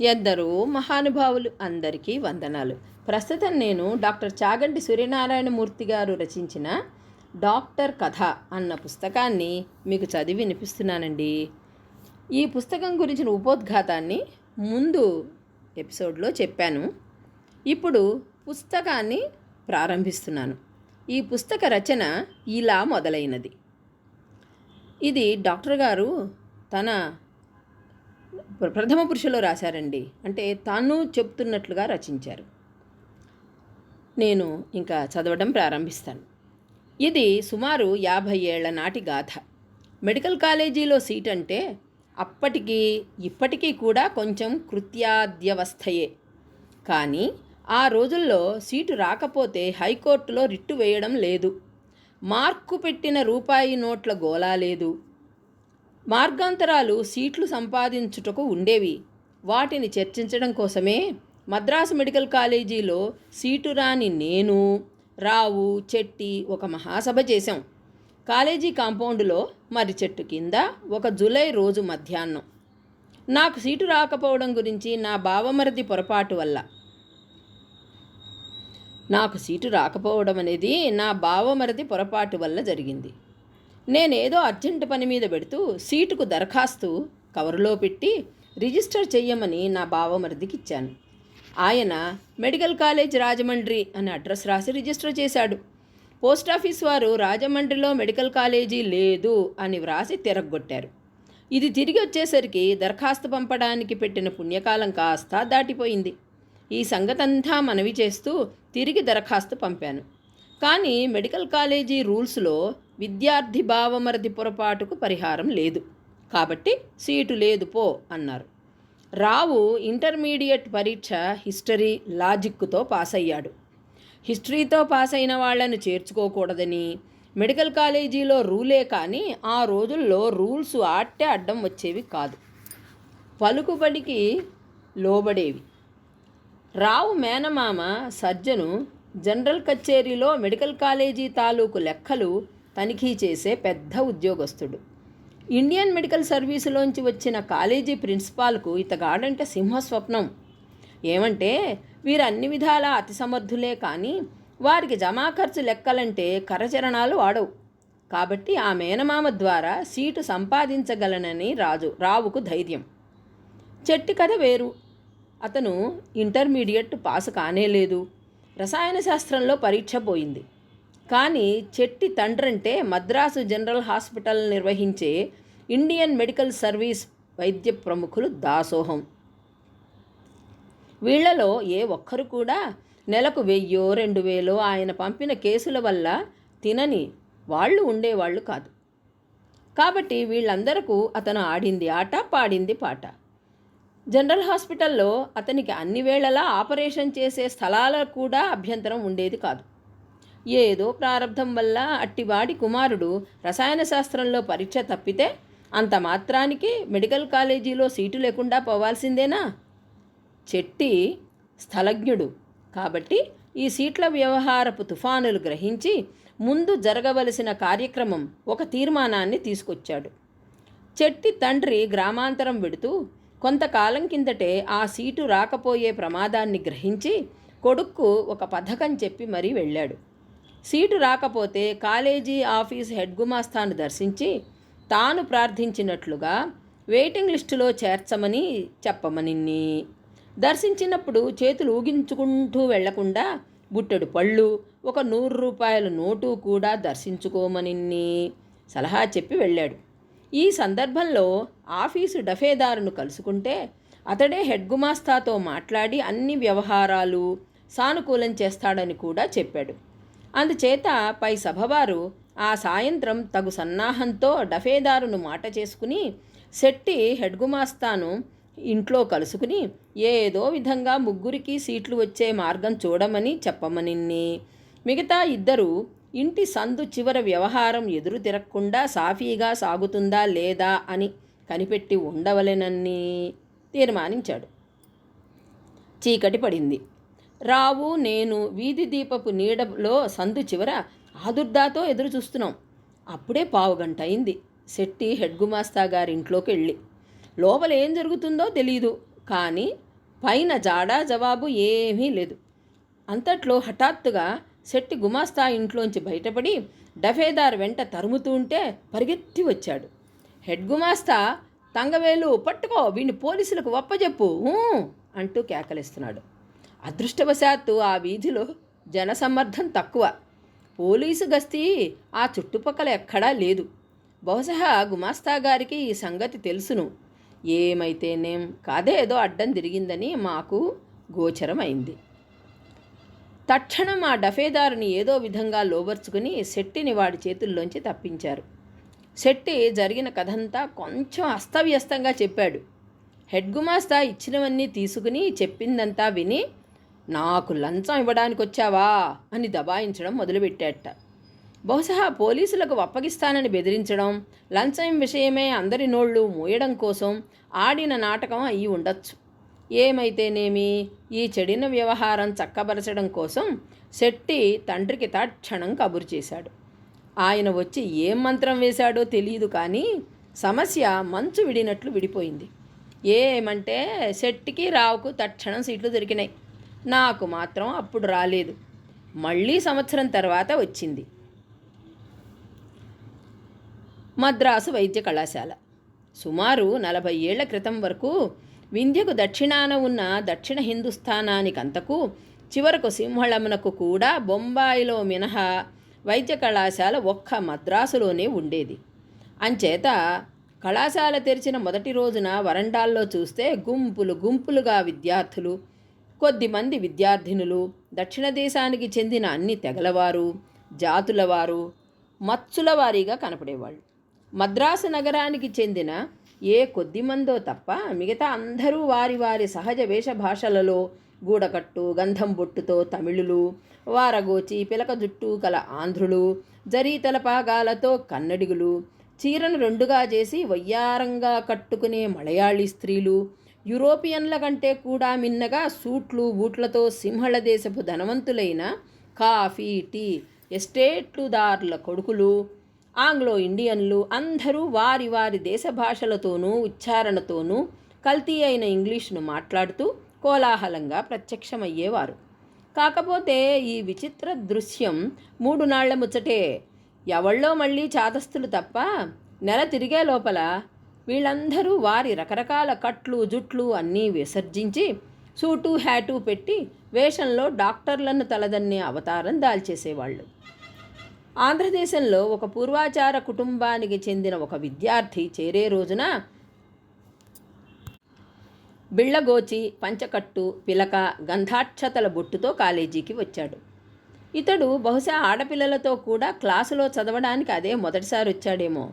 ఎందరో మహానుభావులు అందరికీ వందనాలు. ప్రస్తుతం నేను డాక్టర్ చాగంటి సూర్యనారాయణమూర్తి గారు రచించిన డాక్టర్ కథ అన్న పుస్తకాన్ని మీకు చదివి వినిపిస్తున్నానండి. ఈ పుస్తకం గురించిన ఉపోద్ఘాతాన్ని ముందు ఎపిసోడ్లో చెప్పాను. ఇప్పుడు పుస్తకాన్ని ప్రారంభిస్తున్నాను. ఈ పుస్తక రచన ఇలా మొదలైనది. ఇది డాక్టర్ గారు తన ప్రథమ పురుషులో రాశారండి. అంటే తాను చెప్తున్నట్లుగా రచించారు. నేను ఇంకా చదవడం ప్రారంభిస్తాను. ఇది సుమారు యాభై ఏళ్ళ నాటి గాథ. మెడికల్ కాలేజీలో సీట్ అంటే అప్పటికి ఇప్పటికీ కూడా కొంచెం కృత్యాద్యవస్థయే. కానీ ఆ రోజుల్లో సీటు రాకపోతే హైకోర్టులో రిట్టు వేయడం లేదు. మార్కు పెట్టిన రూపాయి నోట్ల గోలా లేదు. మార్గాంతరాలు సీట్లు సంపాదించుటకు ఉండేవి. వాటిని చర్చించడం కోసమే మద్రాసు మెడికల్ కాలేజీలో సీటు రాని నేను రావు చెట్టి ఒక మహాసభ చేశాం. కాలేజీ కాంపౌండ్లో మరి చెట్టు కింద ఒక జూలై రోజు మధ్యాహ్నం. నాకు సీటు రాకపోవడం గురించి నా బావమరిది పొరపాటు వల్ల. నాకు సీటు రాకపోవడం అనేది నా బావమరిది పొరపాటు వల్ల జరిగింది. నేనేదో అర్జెంటు పని మీద పెడుతూ సీటుకు దరఖాస్తు కవరులో పెట్టి రిజిస్టర్ చెయ్యమని నా బావమరిదికి ఇచ్చాను ఆయన మెడికల్ కాలేజ్ రాజమండ్రి అని అడ్రస్ రాసి రిజిస్టర్ చేశాడు. పోస్ట్ ఆఫీస్ వారు రాజమండ్రిలో మెడికల్ కాలేజీ లేదు అని వ్రాసి తిరగొట్టారు ఇది తిరిగి వచ్చేసరికి దరఖాస్తు పంపడానికి పెట్టిన పుణ్యకాలం కాస్త దాటిపోయింది. ఈ సంగతంతా మనవి చేస్తూ తిరిగి దరఖాస్తు పంపాను. కానీ మెడికల్ కాలేజీ రూల్స్లో విద్యార్థి భావమరది పొరపాటుకు పరిహారం లేదు. కాబట్టి సీటు లేదు పో అన్నారు. రావు ఇంటర్మీడియట్ పరీక్ష హిస్టరీ లాజిక్తో పాస్ అయ్యాడు హిస్టరీతో పాస్ అయిన వాళ్ళను చేర్చుకోకూడదని మెడికల్ కాలేజీలో రూలే కానీ ఆ రోజుల్లో రూల్స్ ఆట్టే అడ్డం వచ్చేవి కాదు. పలుకుబడికి లోబడేవి. రావు మేనమామ సజ్జను జనరల్ కచేరీలో మెడికల్ కాలేజీ తాలూకు లెక్కలు తనిఖీ చేసే పెద్ద ఉద్యోగస్తుడు. ఇండియన్ మెడికల్ సర్వీసులోంచి వచ్చిన కాలేజీ ప్రిన్సిపాల్కు ఇతగాడంటే సింహస్వప్నం. ఏమంటే వీరు అన్ని విధాలా అతి సమర్థులే కానీ వారికి జమా ఖర్చు లెక్కలంటే కరచరణాలు వాడవు. కాబట్టి ఆ మేనమామ ద్వారా సీటు సంపాదించగలనని రాజు రావుకు ధైర్యం. చెట్టి కథ వేరు. అతను ఇంటర్మీడియట్ పాస్ కానేలేదు. రసాయన శాస్త్రంలో పరీక్ష పోయింది. కానీ చెట్టి తండ్రంటే మద్రాసు జనరల్ హాస్పిటల్ నిర్వహించే ఇండియన్ మెడికల్ సర్వీస్ వైద్య ప్రముఖులు దాసోహం. వీళ్ళలో ఏ ఒక్కరు కూడా నెలకు వెయ్యో రెండు వేలో ఆయన పంపిన కేసుల వల్ల తినని వాళ్ళు ఉండేవాళ్ళు కాదు. కాబట్టి వీళ్ళందరకు అతను ఆడింది ఆట పాడింది పాట. జనరల్ హాస్పిటల్లో అతనికి అన్ని వేళలా ఆపరేషన్ చేసే స్థలాల కూడా అభ్యంతరం ఉండేది కాదు. ఏదో ప్రారంధం వల్ల అట్టివాడి కుమారుడు రసాయన శాస్త్రంలో పరీక్ష తప్పితే అంత మాత్రానికి మెడికల్ కాలేజీలో సీటు లేకుండా పోవాల్సిందేనా? చెట్టి స్థలజ్ఞుడు. కాబట్టి ఈ సీట్ల వ్యవహారపు తుఫానులు గ్రహించి ముందు జరగవలసిన కార్యక్రమం ఒక తీర్మానాన్ని తీసుకొచ్చాడు. చెట్టి తండ్రి గ్రామాంతరం వెడుతూ కొంతకాలం కిందటే ఆ సీటు రాకపోయే ప్రమాదాన్ని గ్రహించి కొడుక్కు ఒక పథకం చెప్పి మరీ వెళ్ళాడు. సీటు రాకపోతే కాలేజీ ఆఫీస్ హెడ్ గుమాస్తాను దర్శించి తాను ప్రార్థించినట్లుగా వెయిటింగ్ లిస్టులో చేర్చమని చెప్పమనిన్ని. దర్శించినప్పుడు చేతులు ఊగించుకుంటూ వెళ్ళకుండా బుట్టెడు పళ్ళు ఒక నూరు రూపాయల నోటు కూడా దర్శించుకోమనిన్ని సలహా చెప్పి వెళ్ళాడు. ఈ సందర్భంలో ఆఫీసు డఫేదారును కలుసుకుంటే అతడే హెడ్ గుమాస్తాతో మాట్లాడి అన్ని వ్యవహారాలు సానుకూలం చేస్తాడని కూడా చెప్పాడు. అందుచేత పై సభవారు ఆ సాయంత్రం తగు సన్నాహంతో డఫేదారును మాట చేసుకుని శెట్టి హెడ్ గుమాస్తాను ఇంట్లో కలుసుకుని ఏదో విధంగా ముగ్గురికి సీట్లు వచ్చే మార్గం చూడమని చెప్పమనిన్ని. మిగతా ఇద్దరు ఇంటి సందు చివర వ్యవహారం ఎదురు తిరగకుండా సాఫీగా సాగుతుందా లేదా అని కనిపెట్టి ఉండవలెనని తీర్మానించాడు. చీకటి పడింది. రావు నేను వీధి దీపపు నీడలో సందు చివర ఆదుర్దాతో ఎదురు చూస్తున్నాం. అప్పుడే పావుగంట అయింది. శెట్టి హెడ్ గుమాస్తా గారి ఇంట్లోకి వెళ్ళి లోపల ఏం జరుగుతుందో తెలియదు కానీ పైన జాడా జవాబు ఏమీ లేదు. అంతట్లో హఠాత్తుగా శెట్టి గుమాస్తా ఇంట్లోంచి బయటపడి డఫేదార్ వెంట తరుముతూ ఉంటే పరిగెత్తి వచ్చాడు. హెడ్ గుమాస్తా తంగవేలు పట్టుకో వీడిని పోలీసులకు ఒప్పజెప్పు అంటూ కేకలిస్తున్నాడు. అదృష్టవశాత్తు ఆ వీధిలో జనసమ్మర్ధం తక్కువ. పోలీసు గస్తీ ఆ చుట్టుపక్కల ఎక్కడా లేదు. బహుశా గుమాస్తా గారికి ఈ సంగతి తెలుసును. ఏమైతేనేం కాదేదో అడ్డం తిరిగిందని మాకు గోచరమైంది. తక్షణం ఆ డఫేదారుని ఏదో విధంగా లోబర్చుకుని శెట్టిని వాడి చేతుల్లోంచి తప్పించారు. శెట్టి జరిగిన కథంతా కొంచెం అస్తవ్యస్తంగా చెప్పాడు. హెడ్ గుమాస్తా ఇచ్చినవన్నీ తీసుకుని చెప్పిందంతా విని నాకు లంచం ఇవ్వడానికి వచ్చావా అని దబాయించడం మొదలుపెట్టాట. బహుశా పోలీసులకు అప్పగిస్తానని బెదిరించడం లంచం విషయమే అందరి నోళ్ళు మూయడం కోసం ఆడిన నాటకం అయి ఉండొచ్చు. ఏమైతేనేమి? ఈ చెడిన వ్యవహారం చక్కబరచడం కోసం శెట్టి తండ్రికి తక్షణం కబురు చేశాడు. ఆయన వచ్చి ఏం మంత్రం వేశాడో తెలియదు కానీ సమస్య మంచు విడినట్లు విడిపోయింది. ఏమంటే శెట్టికి రావుకు తక్షణం సీట్లు దొరికినాయి. నాకు మాత్రం అప్పుడు రాలేదు. మళ్ళీ సంవత్సరం తర్వాత వచ్చింది. మద్రాసు వైద్య కళాశాల. సుమారు నలభై ఏళ్ళ క్రితం వరకు వింధ్యకు దక్షిణాన ఉన్న దక్షిణ హిందుస్థానానికంతకు చివరకు సింహళమునకు కూడా బొంబాయిలో మినహా వైద్య కళాశాల ఒక్క మద్రాసులోనే ఉండేది. అంచేత కళాశాల తెరిచిన మొదటి రోజున వరండాల్లో చూస్తే గుంపులు గుంపులుగా విద్యార్థులు కొద్దిమంది విద్యార్థినులు దక్షిణ దేశానికి చెందిన అన్ని తెగలవారు జాతులవారు మత్సుల వారీగా కనపడేవాళ్ళు. మద్రాసు నగరానికి చెందిన ఏ కొద్ది మందో తప్ప మిగతా అందరూ వారి వారి సహజ వేషభాషలలో గూడకట్టు గంధం బొట్టుతో తమిళులు వారగోచి పిలక జుట్టు కల ఆంధ్రులు జరీతల పాగాలతో కన్నడిగులు చీరను రెండుగా చేసి వయ్యారంగా కట్టుకునే మలయాళీ స్త్రీలు యూరోపియన్ల కంటే కూడా మిన్నగా సూట్లు బూట్లతో సింహళ దేశపు ధనవంతులైన కాఫీ టీ ఎస్టేట్లుదారుల కొడుకులు ఆంగ్లో ఇండియన్లు అందరూ వారి వారి దేశ భాషలతోనూ ఉచ్చారణతోనూ కల్తీ అయిన ఇంగ్లీష్ను మాట్లాడుతూ కోలాహలంగా ప్రత్యక్షమయ్యేవారు. కాకపోతే ఈ విచిత్ర దృశ్యం మూడు నాళ్ళ ముచ్చటే. ఎవళ్ళో మళ్ళీ చాదస్తులు తప్ప నెల తిరిగే లోపల వీళ్ళందరూ వారి రకరకాల కట్లు జుట్లు అన్నీ విసర్జించి సూటు హ్యాటు పెట్టి వేషంలో డాక్టర్లను తలదన్నే అవతారం దాల్చేసేవాళ్ళు. ఆంధ్రదేశంలో ఒక పూర్వాచార కుటుంబానికి చెందిన ఒక విద్యార్థి చేరే రోజున బిళ్ళగోచి పంచకట్టు పిలక గంధాక్షతల బొట్టుతో కాలేజీకి వచ్చాడు. ఇతడు బహుశా ఆడపిల్లలతో కూడా క్లాసులో చదవడానికి అదే మొదటిసారి వచ్చాడేమో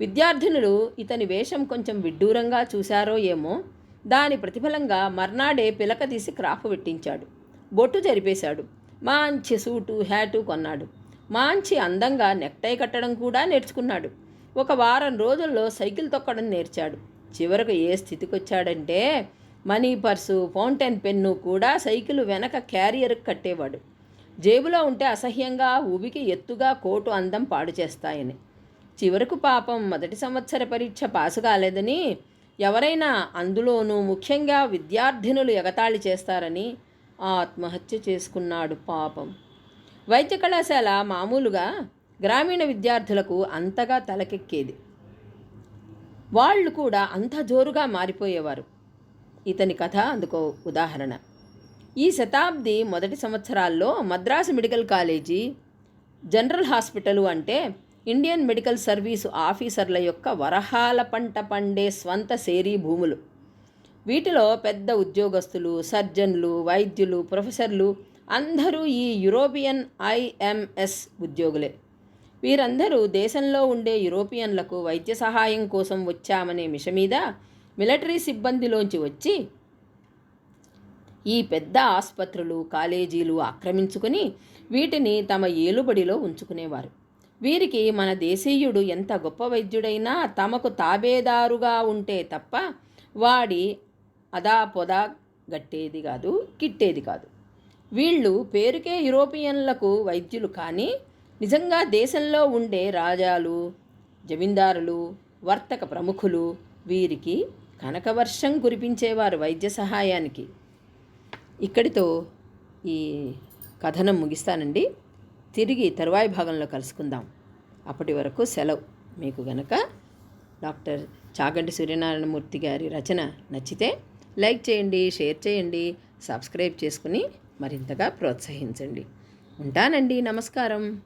విద్యార్థినులు ఇతని వేషం కొంచెం విడ్డూరంగా చూశారో ఏమో. దాని ప్రతిఫలంగా మర్నాడే పిలక తీసి క్రాఫ్ పెట్టించాడు. బొట్టు జరిపేశాడు. మంచి సూటు హ్యాటు కొన్నాడు. మంచి అందంగా నెక్టై కట్టడం కూడా నేర్చుకున్నాడు. ఒక వారం రోజుల్లో సైకిల్ తొక్కడం నేర్చాడు. చివరకు ఏ స్థితికి వచ్చాడంటే మనీ పర్సు ఫౌంటైన్ పెన్ను కూడా సైకిల్ వెనక క్యారియర్కి కట్టేవాడు. జేబులో ఉంటే అసహ్యంగా ఉబికి ఎత్తుగా కోటు అందం పాడు చేస్తాయని. చివరకు పాపం మొదటి సంవత్సర పరీక్ష పాసు కాలేదని ఎవరైనా అందులోనూ ముఖ్యంగా విద్యార్థినులు ఎగతాళి చేస్తారని ఆత్మహత్య చేసుకున్నాడు పాపం. వైద్య కళాశాల మామూలుగా గ్రామీణ విద్యార్థులకు అంతగా తలకెక్కేది. వాళ్ళు కూడా అంత జోరుగా మారిపోయేవారు. ఇతని కథ అందుకో ఉదాహరణ. ఈ శతాబ్ది మొదటి సంవత్సరాల్లో Madras medical college general hospital అంటే ఇండియన్ మెడికల్ సర్వీసు ఆఫీసర్ల యొక్క వరహాల పంట పండే స్వంత సేరీ భూములు. వీటిలో పెద్ద ఉద్యోగస్తులు సర్జన్లు వైద్యులు ప్రొఫెసర్లు అందరూ ఈ యూరోపియన్ ఐఎంఎస్ ఉద్యోగులే. వీరందరూ దేశంలో ఉండే యూరోపియన్లకు వైద్య సహాయం కోసం వచ్చామనే మిష మీద మిలిటరీ సిబ్బందిలోంచి వచ్చి ఈ పెద్ద ఆసుపత్రులు కాలేజీలు ఆక్రమించుకుని వీటిని తమ ఏలుబడిలో ఉంచుకునేవారు. వీరికి మన దేశీయుడు ఎంత గొప్ప వైద్యుడైనా తమకు తాబేదారుగా ఉంటే తప్ప వాడి అదా పొదా గట్టేది కాదు కిట్టేది కాదు. వీళ్ళు పేరుకే యూరోపియన్లకు వైద్యులు కానీ నిజంగా దేశంలో ఉండే రాజాలు జమీందారులు వర్తక ప్రముఖులు వీరికి కనకవర్షం కురిపించేవారు వైద్య సహాయానికి. ఇక్కడితో ఈ కథనం ముగిస్తానండి. తిరిగి తరువాయి భాగంలో కలుసుకుందాం. అప్పటి వరకు సెలవు. మీకు గనక డాక్టర్ చాగంటి సూర్యనారాయణమూర్తి గారి రచన నచ్చితే లైక్ చేయండి షేర్ చేయండి సబ్స్క్రైబ్ చేసుకుని మరింతగా ప్రోత్సహించండి. ఉంటానండి. నమస్కారం.